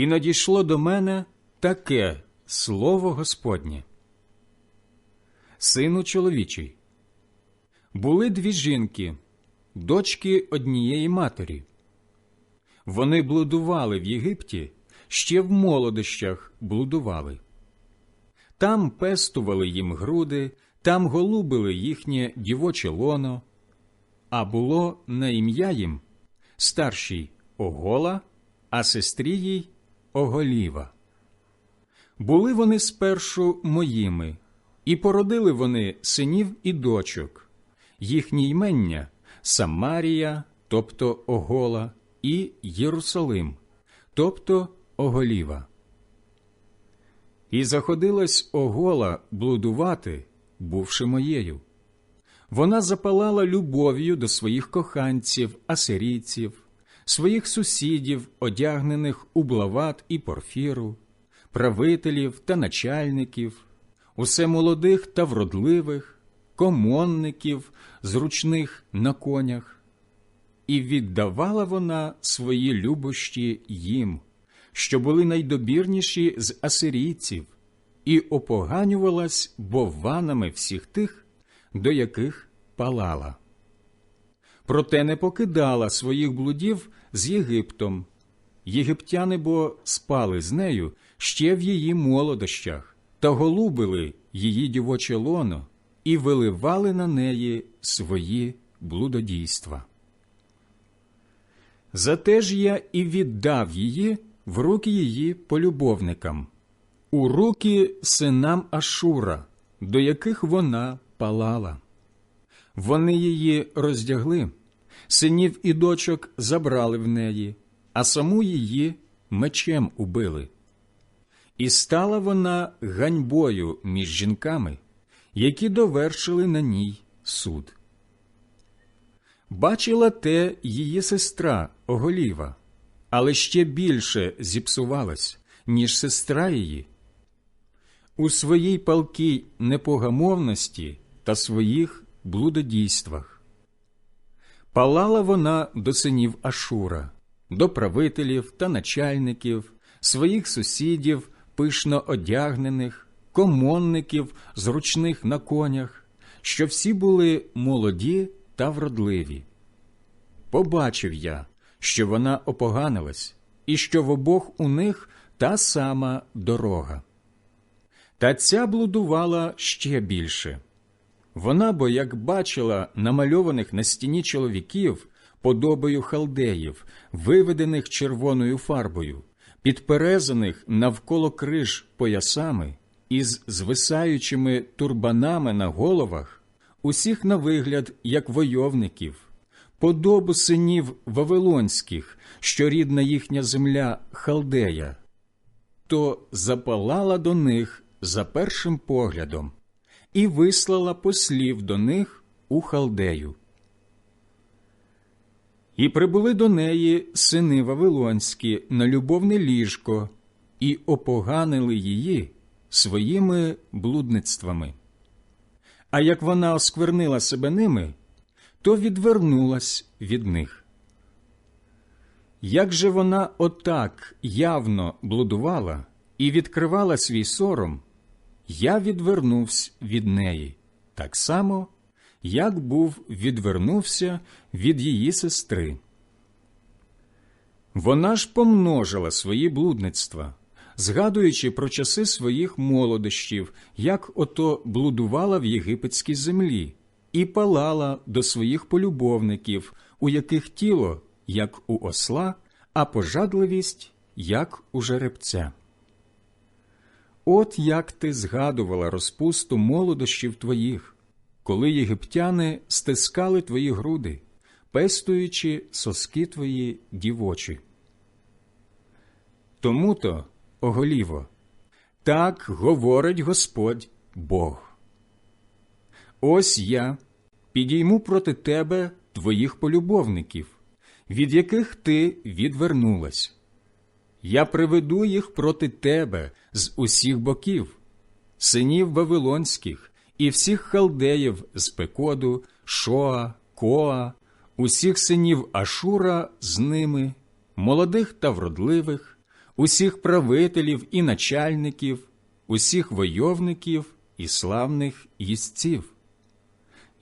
І надійшло до мене таке слово Господнє. Сину чоловічий, були дві жінки, дочки однієї матері. Вони блудували в Єгипті, ще в молодощах блудували. Там пестували їм груди, там голубили їхнє дівоче лоно, а було на ім'я їм старшій огола, а сестрі їй оголіва. Були вони спершу моїми, і породили вони синів і дочок, їхні ймення Самарія, тобто огола, і Єрусалим, тобто оголіва. І заходилась огола блудувати, бувши моєю. Вона запалала любов'ю до своїх коханців, асирійців, своїх сусідів, одягнених у блават і порфіру, правителів та начальників, усе молодих та вродливих, комонників, зручних на конях. І віддавала вона свої любощі їм, що були найдобірніші з асирійців, і опоганювалась бованами всіх тих, до яких палала. Проте не покидала своїх блудів з Єгиптом. Єгиптяни бо спали з нею ще в її молодощах та голубили її дівоче лоно і виливали на неї свої блудодійства. Зате ж я і віддав її в руки її полюбовникам, у руки синам Ашура, до яких вона палала. Вони її роздягли, синів і дочок забрали в неї, а саму її мечем убили. І стала вона ганьбою між жінками, які довершили на ній суд. Бачила те її сестра Оголіва, але ще більше зіпсувалась, ніж сестра її. У своїй палкій непогамовності та своїх блудодійствах. Палала вона до синів Ашура, до правителів та начальників, своїх сусідів, пишно одягнених, комонників, зручних на конях, що всі були молоді та вродливі. Побачив я, що вона опоганилась, і що в обох у них та сама дорога. Та ця блудувала ще більше. Вона бо, як бачила намальованих на стіні чоловіків подобою халдеїв, виведених червоною фарбою, підперезаних навколо криш поясами із звисаючими турбанами на головах, усіх на вигляд, як войовників, подобу синів Вавилонських, що рідна їхня земля Халдея, то запалала до них за першим поглядом і вислала послів до них у Халдею. І прибули до неї сини Вавилонські на любовне ліжко і опоганили її своїми блудництвами. А як вона осквернила себе ними, то відвернулась від них. Як же вона отак явно блудувала і відкривала свій сором, я відвернувся від неї, так само, як був відвернувся від її сестри. Вона ж помножила свої блудництва, згадуючи про часи своїх молодощів, як ото блудувала в єгипетській землі, і палала до своїх полюбовників, у яких тіло, як у осла, а пожадливість, як у жеребця. От як ти згадувала розпусту молодощів твоїх, коли єгиптяни стискали твої груди, пестуючи соски твої дівочі. Тому то, оголіво, так говорить Господь Бог. Ось я підійму проти тебе твоїх полюбовників, від яких ти відвернулась. Я приведу їх проти тебе з усіх боків, синів Вавилонських і всіх халдеїв з Пекоду, Шоа, Коа, усіх синів Ашура з ними, молодих та вродливих, усіх правителів і начальників, усіх войовників і славних їстців.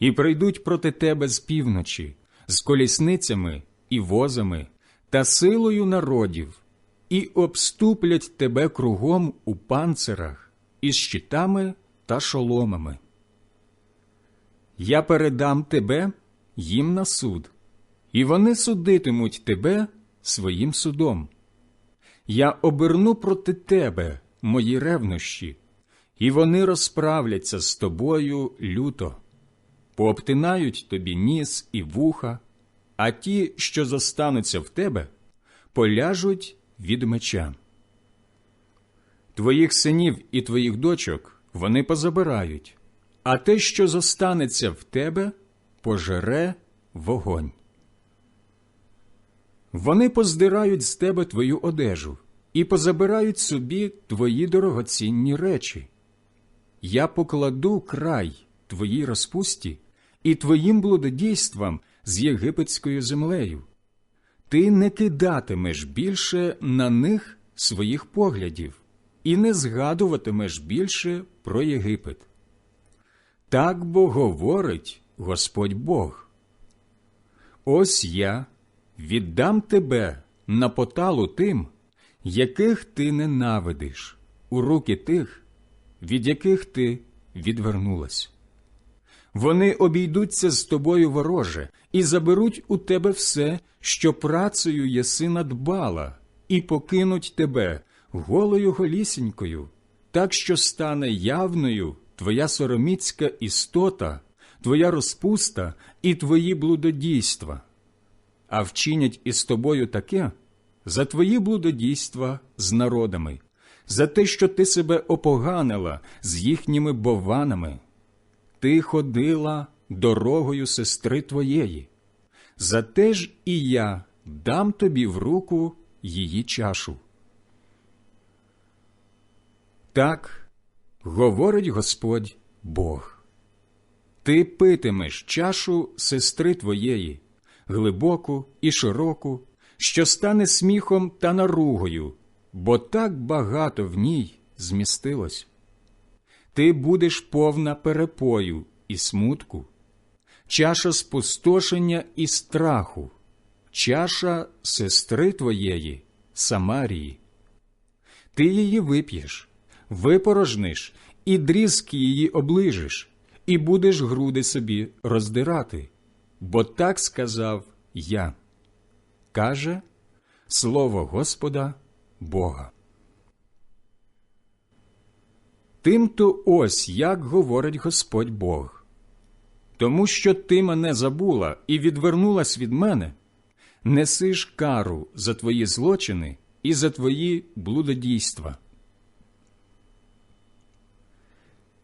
І прийдуть проти тебе з півночі, з колісницями і возами та силою народів, і обступлять тебе кругом у панцирах, із щитами та шоломами. Я передам тебе їм на суд, і вони судитимуть тебе своїм судом. Я оберну проти тебе мої ревнощі, і вони розправляться з тобою люто, пообтинають тобі ніс і вуха, а ті, що зостануться в тебе, поляжуть від меча. Твоїх синів і твоїх дочок вони позабирають, а те, що зостанеться в тебе, пожере вогонь. Вони поздирають з тебе твою одежу і позабирають собі твої дорогоцінні речі. Я покладу край твоїй розпусті і твоїм блудодійствам з єгипетською землею. Ти не кидатимеш більше на них своїх поглядів і не згадуватимеш більше про Єгипет. Так бо говорить Господь Бог. Ось я віддам тебе на поталу тим, яких ти ненавидиш, у руки тих, від яких ти відвернулась. Вони обійдуться з тобою вороже і заберуть у тебе все, що працею єси надбала, і покинуть тебе голою голісінькою, так що стане явною твоя сороміцька істота, твоя розпуста і твої блудодійства, а вчинять із тобою таке за твої блудодійства з народами, за те, що ти себе опоганила з їхніми бованами. Ти ходила дорогою сестри твоєї, за те ж і я дам тобі в руку її чашу. Так говорить Господь Бог. Ти питимеш чашу сестри твоєї, глибоку і широку, що стане сміхом та наругою, бо так багато в ній змістилось. Ти будеш повна перепою і смутку, чаша спустошення і страху, чаша сестри твоєї, Самарії. Ти її вип'єш, випорожниш і дрізки її оближиш, і будеш груди собі роздирати, бо так сказав я. Каже Слово Господа Бога. Тим-то ось як говорить Господь Бог. Тому що ти мене забула і відвернулась від мене, несиш кару за твої злочини і за твої блудодійства.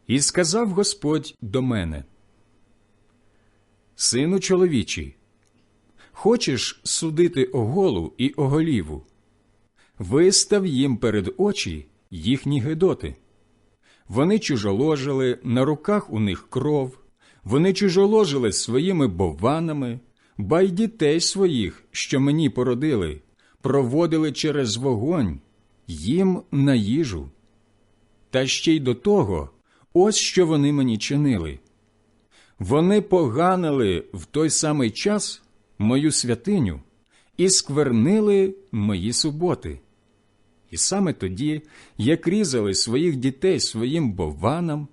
І сказав Господь до мене, Сину чоловічий, хочеш судити оголу і оголіву, вистав їм перед очі їхні гидоти. Вони чужоложили, на руках у них кров, вони чужоложили своїми бованами, ба й дітей своїх, що мені породили, проводили через вогонь, їм на їжу. Та ще й до того, ось що вони мені чинили. Вони поганили в той самий час мою святиню і сквернили мої суботи. І саме тоді, як різали своїх дітей своїм бованам,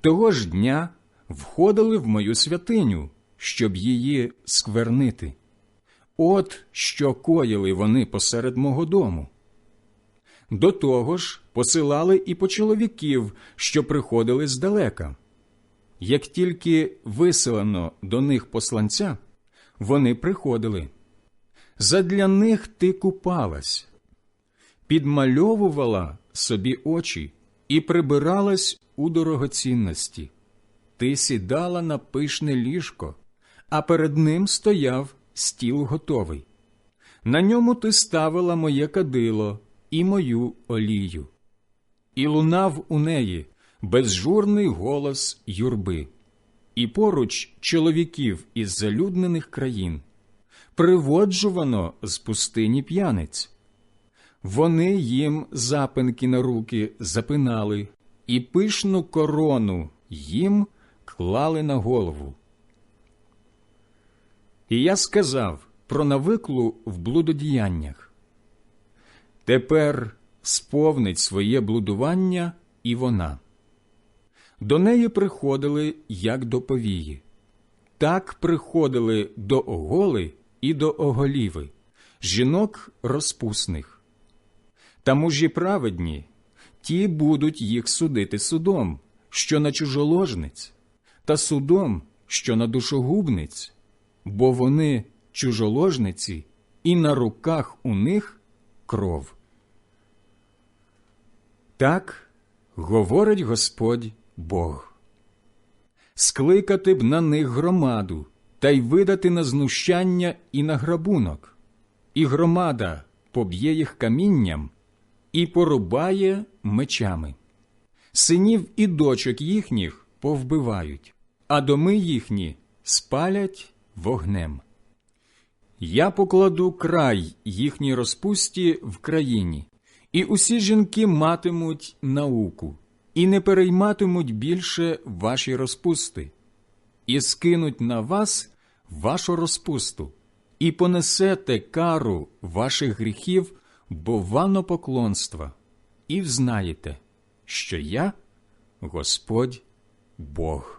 того ж дня входили в мою святиню, щоб її сквернити. От що коїли вони посеред мого дому. До того ж посилали і по чоловіків, що приходили здалека. Як тільки виселено до них посланця, вони приходили. Задля них ти купалась, підмальовувала собі очі і прибиралась у дорогоцінності. Ти сідала на пишне ліжко, а перед ним стояв стіл готовий. На ньому ти ставила моє кадило і мою олію. І лунав у неї безжурний голос юрби, і поруч чоловіків із залюднених країн, приводжувано з пустині п'яниць. Вони їм запинки на руки запинали, і пишну корону їм клали на голову. І я сказав про навиклу в блудодіяннях. Тепер сповнить своє блудування і вона. До неї приходили, як до повії. Так приходили до оголи і до оголіви, жінок розпусних. Та мужі праведні, ті будуть їх судити судом, що на чужоложниць, та судом, що на душогубниць, бо вони чужоложниці, і на руках у них кров. Так говорить Господь Бог. Скликати б на них громаду та й видати на знущання і на грабунок, і громада поб'є їх камінням і порубає мечами. Синів і дочок їхніх повбивають, а доми їхні спалять вогнем. Я покладу край їхній розпусті в країні, і усі жінки матимуть науку, і не перейматимуть більше ваші розпусти, і скинуть на вас вашу розпусту, і понесете кару ваших гріхів, бо ванопоклонства, і взнаєте, що я Господь Бог.